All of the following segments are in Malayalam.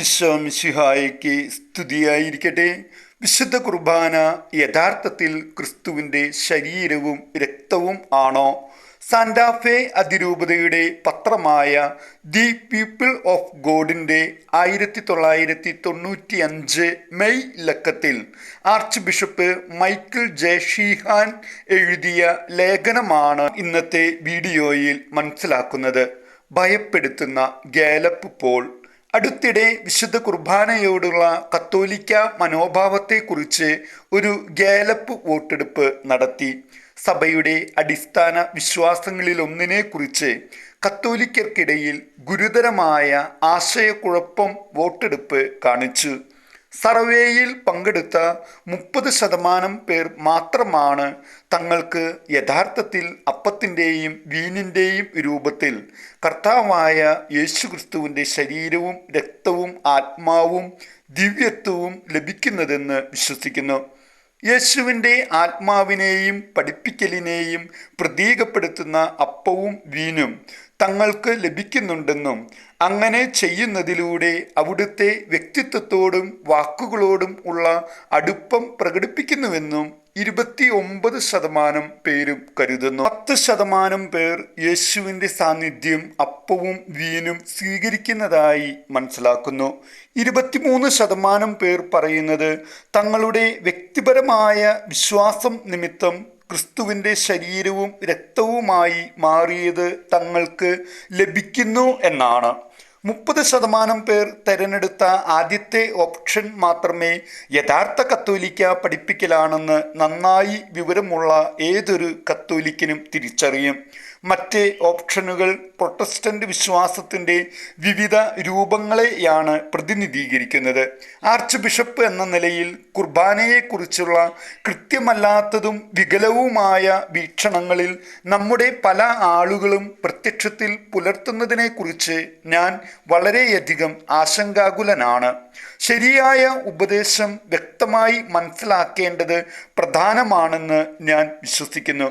ഈശോ മിശിഹായ്ക്ക് സ്തുതിയായിരിക്കട്ടെ. വിശുദ്ധ കുർബാന യഥാർത്ഥത്തിൽ ക്രിസ്തുവിന്റെ ശരീരവും രക്തവും ആണോ? സാന്റാഫെ അതിരൂപതയുടെ പത്രമായ ദി പീപ്പിൾ ഓഫ് ഗോഡിന്റെ ആയിരത്തി തൊള്ളായിരത്തി തൊണ്ണൂറ്റി അഞ്ച് മെയ് ലക്കത്തിൽ archbishop Michael J Sheehan എഴുതിയ ലേഖനമാണ് ഇന്നത്തെ വീഡിയോയിൽ മനസ്സിലാക്കുന്നത്. ഭയപ്പെടുത്തുന്ന ഗാലപ്പ് പോൾ അടുത്തിടെ വിശുദ്ധ കുർബാനയോടുള്ള കത്തോലിക്ക മനോഭാവത്തെക്കുറിച്ച് ഒരു ഗേലപ്പ് വോട്ടെടുപ്പ് നടത്തി. സഭയുടെ അടിസ്ഥാന വിശ്വാസങ്ങളിലൊന്നിനെക്കുറിച്ച് കത്തോലിക്കർക്കിടയിൽ ഗുരുതരമായ ആശയക്കുഴപ്പം വോട്ടെടുപ്പ് കാണിച്ചു. സർവേയിൽ പങ്കെടുത്ത മുപ്പത് ശതമാനം പേർ മാത്രമാണ് തങ്ങൾക്ക് യഥാർത്ഥത്തിൽ അപ്പത്തിന്റെയും വീനിന്റെയും രൂപത്തിൽ കർത്താവായ യേശുക്രിസ്തുവിന്റെ ശരീരവും രക്തവും ആത്മാവും ദിവ്യത്വവും ലഭിക്കുന്നതെന്ന് വിശ്വസിക്കുന്നു. യേശുവിന്റെ ആത്മാവിനെയും പഠിപ്പിക്കലിനെയും പ്രതീകപ്പെടുത്തുന്ന അപ്പവും വീനും തങ്ങൾക്ക് ലഭിക്കുന്നുണ്ടെന്നും അങ്ങനെ ചെയ്യുന്നതിലൂടെ അവിടുത്തെ വ്യക്തിത്വത്തോടും വാക്കുകളോടും ഉള്ള അടുപ്പം പ്രകടിപ്പിക്കുന്നുവെന്നും ഇരുപത്തി ഒമ്പത് ശതമാനം പേരും കരുതുന്നു. പത്ത് ശതമാനം പേർ യേശുവിന്റെ സാന്നിധ്യം അപ്പവും വീനും സ്വീകരിക്കുന്നതായി മനസ്സിലാക്കുന്നു. ഇരുപത്തിമൂന്ന് ശതമാനം പേർ പറയുന്നത് തങ്ങളുടെ വ്യക്തിപരമായ വിശ്വാസം നിമിത്തം ക്രിസ്തുവിന്റെ ശരീരവും രക്തവുമായി മാറിയത് തങ്ങൾക്ക് ലഭിക്കുന്നു എന്നാണ്. മുപ്പത് ശതമാനം പേർ തെരഞ്ഞെടുത്ത ആദ്യത്തെ ഓപ്ഷൻ മാത്രമേ യഥാർത്ഥ കത്തോലിക്ക പഠിപ്പിക്കലാണെന്ന് നന്നായി വിവരമുള്ള ഏതൊരു കത്തോലിക്കനും തിരിച്ചറിയും. മറ്റ് ഓപ്ഷനുകൾ പ്രൊട്ടസ്റ്റന്റ് വിശ്വാസത്തിന്റെ വിവിധ രൂപങ്ങളെയാണ് പ്രതിനിധീകരിക്കുന്നത്. ആർച്ച് ബിഷപ്പ് എന്ന നിലയിൽ കുർബാനയെക്കുറിച്ചുള്ള കൃത്യമല്ലാത്തതും വികലവുമായ വീക്ഷണങ്ങളിൽ നമ്മുടെ പല ആളുകളും പ്രത്യക്ഷത്തിൽ പുലർത്തുന്നതിനെക്കുറിച്ച് ഞാൻ വളരെയധികം ആശങ്കാകുലനാണ്. ശരിയായ ഉപദേശം വ്യക്തമായി മനസ്സിലാക്കേണ്ടത് പ്രധാനമാണെന്ന് ഞാൻ വിശ്വസിക്കുന്നു.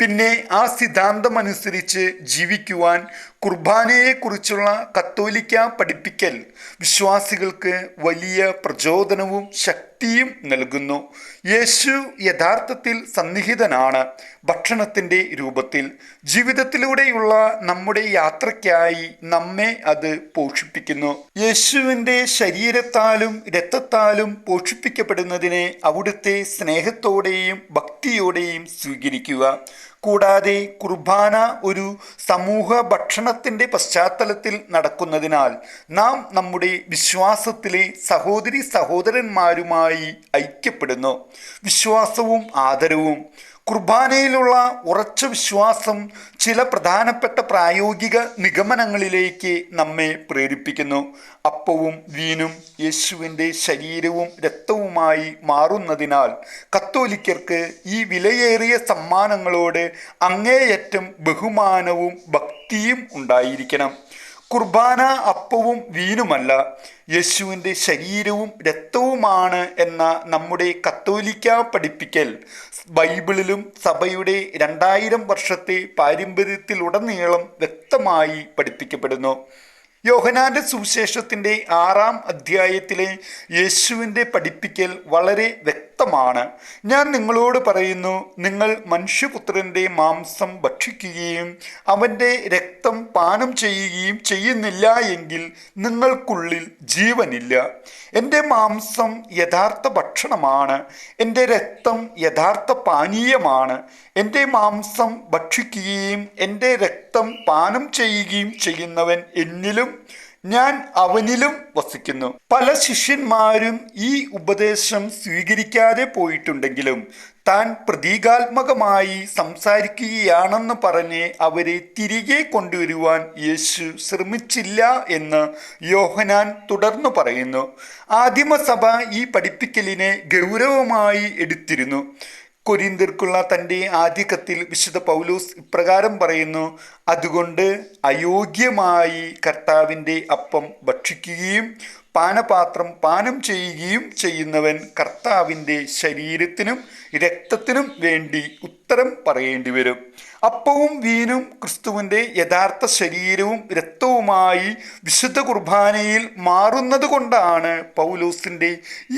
പിന്നെ ആ സിദ്ധാന്തമനുസരിച്ച് ജീവിക്കുവാൻ കുർബാനയെക്കുറിച്ചുള്ള കത്തോലിക്ക പഠിപ്പിക്കൽ വിശ്വാസികൾക്ക് വലിയ പ്രചോദനവും ശക്തിയും നൽകുന്നു. യേശു യഥാർത്ഥത്തിൽ സന്നിഹിതനാണ് ഭക്ഷണത്തിന്റെ രൂപത്തിൽ. ജീവിതത്തിലൂടെയുള്ള നമ്മുടെ യാത്രയ്ക്കായി നമ്മെ അത് പോഷിപ്പിക്കുന്നു. യേശുവിന്റെ ശരീരത്താലും രക്തത്താലും പോഷിപ്പിക്കപ്പെടുന്നതിനെ അവിടുത്തെ സ്നേഹത്തോടെയും ഭക്തിയോടെയും സ്വീകരിക്കുക. കൂടാതെ കുർബാന ഒരു സമൂഹ ഭക്ഷണത്തിന്റെ പശ്ചാത്തലത്തിൽ നടക്കുന്നതിനാൽ നാം നമ്മുടെ വിശ്വാസത്തിലെ സഹോദരി സഹോദരന്മാരുമായി ഐക്യപ്പെടുന്നു. വിശ്വാസവും ആദരവും കുർബാനയിലുള്ള ഉറച്ച വിശ്വാസം ചില പ്രധാനപ്പെട്ട പ്രായോഗിക നിഗമനങ്ങളിലേക്ക് നമ്മെ പ്രേരിപ്പിക്കുന്നു. അപ്പവും വീനും യേശുവിന്റെ ശരീരവും രക്തവുമായി മാറുന്നതിനാൽ കത്തോലിക്കർക്ക് ഈ വിലയേറിയ സമ്മാനങ്ങളോട് അങ്ങേയറ്റം ബഹുമാനവും ഭക്തിയും ഉണ്ടായിരിക്കണം. കുർബാന അപ്പവും വീനുമല്ല യേശുവിന്റെ ശരീരവും രക്തവുമാണ് എന്ന നമ്മുടെ കത്തോലിക്ക പഠിപ്പിക്കൽ. ബൈബിളിലും സഭയുടെ രണ്ടായിരം വർഷത്തെ പാരമ്പര്യത്തിലുടനീളം വ്യക്തമായി പഠിപ്പിക്കപ്പെടുന്നു. യോഹനാന്റെ സുവിശേഷത്തിന്റെ ആറാം അധ്യായത്തിലെ യേശുവിന്റെ പഠിപ്പിക്കൽ വളരെ വ്യക്തമാണ്. ഞാൻ നിങ്ങളോട് പറയുന്നു നിങ്ങൾ മനുഷ്യപുത്രന്റെ മാംസം ഭക്ഷിക്കുകയും അവന്റെ രക്തം പാനം ചെയ്യുകയും ചെയ്യുന്നില്ല എങ്കിൽ നിങ്ങൾക്കുള്ളിൽ ജീവനില്ല. എന്റെ മാംസം യഥാർത്ഥ ഭക്ഷണമാണ് എന്റെ രക്തം യഥാർത്ഥ പാനീയമാണ്. എന്റെ മാംസം ഭക്ഷിക്കുകയും എന്റെ രക്തം പാനം ചെയ്യുകയും ചെയ്യുന്നവൻ എന്നിലും ഞാൻ അവനിലും വസിക്കുന്നു. പല ശിഷ്യന്മാരും ഈ ഉപദേശം സ്വീകരിക്കാതെ പോയിട്ടുണ്ടെങ്കിലും താൻ പ്രതീകാത്മകമായി സംസാരിക്കുകയാണെന്ന് പറഞ്ഞ് അവരെ തിരികെ കൊണ്ടുവരുവാൻ യേശു ശ്രമിച്ചില്ല എന്ന് യോഹനാൻ തുടർന്നു പറയുന്നു. ആദിമസഭ ഈ പഠിപ്പിക്കലിനെ ഗൗരവമായി എടുത്തിരുന്നു. കൊരിന്തിർക്കുള്ള തന്റെ ആദ്യ കത്തിൽ വിശുദ്ധ പൗലൂസ് ഇപ്രകാരം പറയുന്നു അതുകൊണ്ട് അയോഗ്യമായി കർത്താവിന്റെ അപ്പം ഭക്ഷിക്കുകയും പാനപാത്രം പാനം ചെയ്യുകയും ചെയ്യുന്നവൻ കർത്താവിന്റെ ശരീരത്തിനും രക്തത്തിനും വേണ്ടി ഉത്തരം പറയേണ്ടി വരും. അപ്പവും വീനും ക്രിസ്തുവിന്റെ യഥാർത്ഥ ശരീരവും രക്തവുമായി വിശുദ്ധ കുർബാനയിൽ മാറുന്നത് കൊണ്ടാണ് പൗലൂസിന്റെ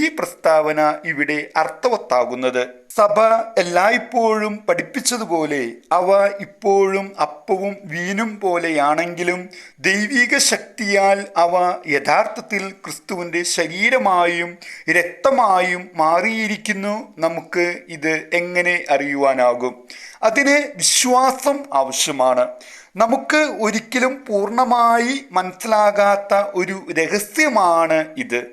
ഈ പ്രസ്താവന ഇവിടെ അർത്ഥവത്താകുന്നത്. സഭ എല്ലായ്പ്പോഴും പഠിപ്പിച്ചതുപോലെ അവ ഇപ്പോഴും അപ്പവും വീനും പോലെയാണെങ്കിലും ദൈവിക ശക്തിയാൽ അവ യഥാർത്ഥത്തിൽ ക്രിസ്തുവിന്റെ ശരീരമായും രക്തമായും മാറിയിരിക്കുന്നു നമുക്ക് ഇത് എങ്ങനെ അറിയുവാനാകും? അതിന് വിശ്വാസം ആവശ്യമാണ്. നമുക്ക് ഒരിക്കലും പൂർണമായി മനസ്സിലാകാത്ത ഒരു രഹസ്യമാണ് ഇത്.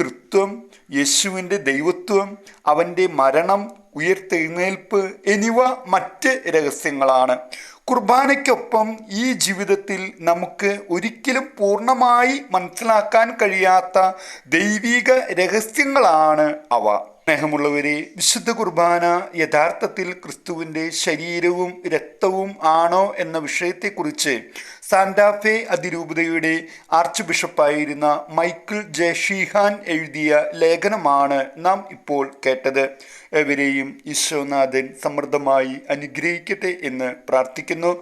തൃത്വം യേശുവിന്റെ ദൈവത്വം അവന്റെ മരണം ഉയർത്തെഴുന്നേൽപ്പ് എന്നിവ മറ്റ് രഹസ്യങ്ങളാണ്. കുർബാനയ്ക്കൊപ്പം ഈ ജീവിതത്തിൽ നമുക്ക് ഒരിക്കലും പൂർണമായി മനസ്സിലാക്കാൻ കഴിയാത്ത ദൈവിക രഹസ്യങ്ങളാണ് അവ. സ്നേഹമുള്ളവരെ വിശുദ്ധ കുർബാന യഥാർത്ഥത്തിൽ ക്രിസ്തുവിന്റെ ശരീരവും രക്തവും ആണോ എന്ന വിഷയത്തെക്കുറിച്ച് സാന്റാഫെ അതിരൂപതയുടെ ആർച്ച് ബിഷപ്പായിരുന്ന മൈക്കിൾ ജെ. ഷീഹാൻ എഴുതിയ ലേഖനമാണ് നാം ഇപ്പോൾ കേട്ടത്. എവരെയും ഈശോനാഥൻ സമൃദ്ധമായി അനുഗ്രഹിക്കട്ടെ എന്ന് പ്രാർത്ഥിക്കുന്നു.